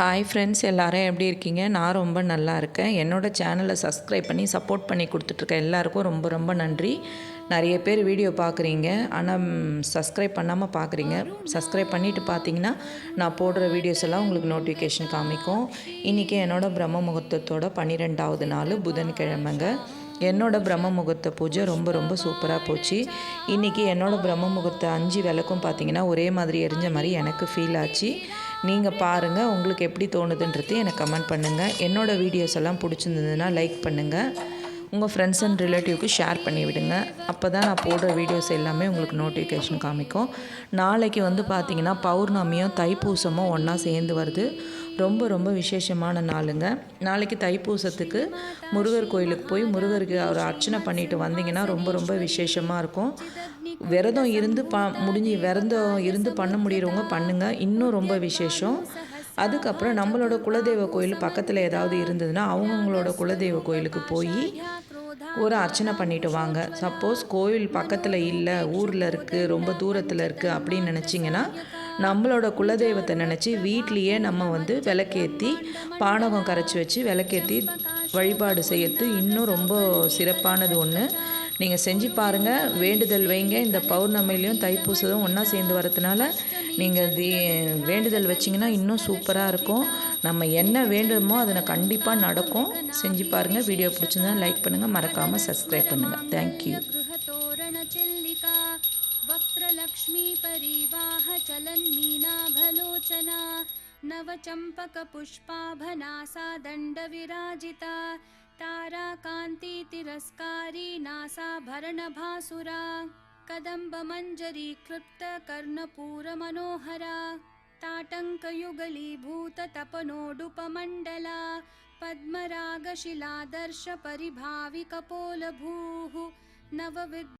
Hi friends எல்லோரும் எப்படி இருக்கீங்க? நான் ரொம்ப நல்லா இருக்கேன். என்னோடய சேனலை சப்ஸ்கிரைப் பண்ணி சப்போர்ட் பண்ணி கொடுத்துட்ருக்க எல்லாருக்கும் ரொம்ப ரொம்ப நன்றி. நிறைய பேர் வீடியோ பார்க்குறீங்க. ஆனால் சப்ஸ்கிரைப் பண்ணாமல் பார்க்குறீங்க. சப்ஸ்கிரைப் பண்ணிவிட்டு பார்த்தீங்கன்னா நான் போடுற வீடியோஸ் எல்லாம் உங்களுக்கு நோட்டிஃபிகேஷன் காமிக்கும். இன்றைக்கி என்னோடய பிரம்ம முகூர்த்தத்தோட பன்னிரெண்டாவது நாள் புதன்கிழமைங்க. என்னோடய பிரம்ம முகூர்த்த பூஜை ரொம்ப ரொம்ப சூப்பராக போச்சு. இன்றைக்கி என்னோடய பிரம்ம முகூர்த்த அஞ்சு விளக்கும் பார்த்தீங்கன்னா ஒரே மாதிரி எரிஞ்ச மாதிரி எனக்கு ஃபீல் ஆச்சு. நீங்கள் பாருங்கள் உங்களுக்கு எப்படி தோணுதுன்றது எனக்கு கமெண்ட் பண்ணுங்கள் என்னோடய வீடியோஸ் எல்லாம் பிடிச்சிருந்ததுன்னா லைக் பண்ணுங்கள் உங்கள் ஃப்ரெண்ட்ஸ் அண்ட் ரிலேட்டிவ்க்கு ஷேர் பண்ணி விடுங்க. அப்போ தான் நான் போடுற வீடியோஸ் எல்லாமே உங்களுக்கு நோட்டிஃபிகேஷன் காமிக்கும். நாளைக்கு வந்து பார்த்திங்கன்னா பௌர்ணமியும் தைப்பூசமும் ஒன்றா சேர்ந்து வருது. ரொம்ப ரொம்ப விசேஷமான நாளுங்க. நாளைக்கு தைப்பூசத்துக்கு முருகர் கோயிலுக்கு போய் முருகருக்கு அவர் அர்ச்சனை பண்ணிட்டு வந்தீங்கன்னா ரொம்ப ரொம்ப விசேஷமாக இருக்கும். விரதம் இருந்து ப முடிஞ்சு விரதம் இருந்து பண்ண முடியறவங்க பண்ணுங்கள் இன்னும் ரொம்ப விசேஷம். அதுக்கப்புறம் நம்மளோட குலதெய்வ கோயில் பக்கத்தில் ஏதாவது இருந்ததுன்னா அவங்கவுங்களோட குலதெய்வ கோயிலுக்கு போய் ஒரு அர்ச்சனை பண்ணிட்டு வாங்க. சப்போஸ் கோவில் பக்கத்தில் இல்லை ஊரில் இருக்குது ரொம்ப தூரத்தில் இருக்குது அப்படின்னு நினச்சிங்கன்னா நம்மளோட குலதெய்வத்தை நினச்சி வீட்லேயே நம்ம வந்து விளக்கேற்றி பானகம் கரைச்சி வச்சு விளக்கேற்றி வழிபாடு செய்யறது இன்னும் ரொம்ப சிறப்பானது ஒன்று நீங்கள் செஞ்சு பாருங்கள் வேண்டுதல் வைங்க. இந்த பௌர்ணமிலையும் தைப்பூசதும் ஒன்றா சேர்ந்து வரதுனால நீங்கள் தி வேண்டுதல் வச்சிங்கன்னா இன்னும் சூப்பராக இருக்கும். நம்ம என்ன வேண்டுமோ அதை கண்டிப்பாக நடக்கும். செஞ்சு பாருங்கள் வீடியோ பிடிச்சிருந்தா லைக் பண்ணுங்கள் மறக்காமல் சப்ஸ்கிரைப் பண்ணுங்கள் தேங்க்யூ वक्रलक्ष्मीपरिवाह चलन् मीना भलोचना दण्डविराजिता चम्पकपुष्पाभनासा दण्ड विराजिता ताराकान्ति तिरस्कारी नासाभरणभासुरा कदम्ब ताटङ्कयुगलीभूततपनोडुपमण्डला पद्मरागशिलादर्शपरिभाविकपोलभूः नवविद्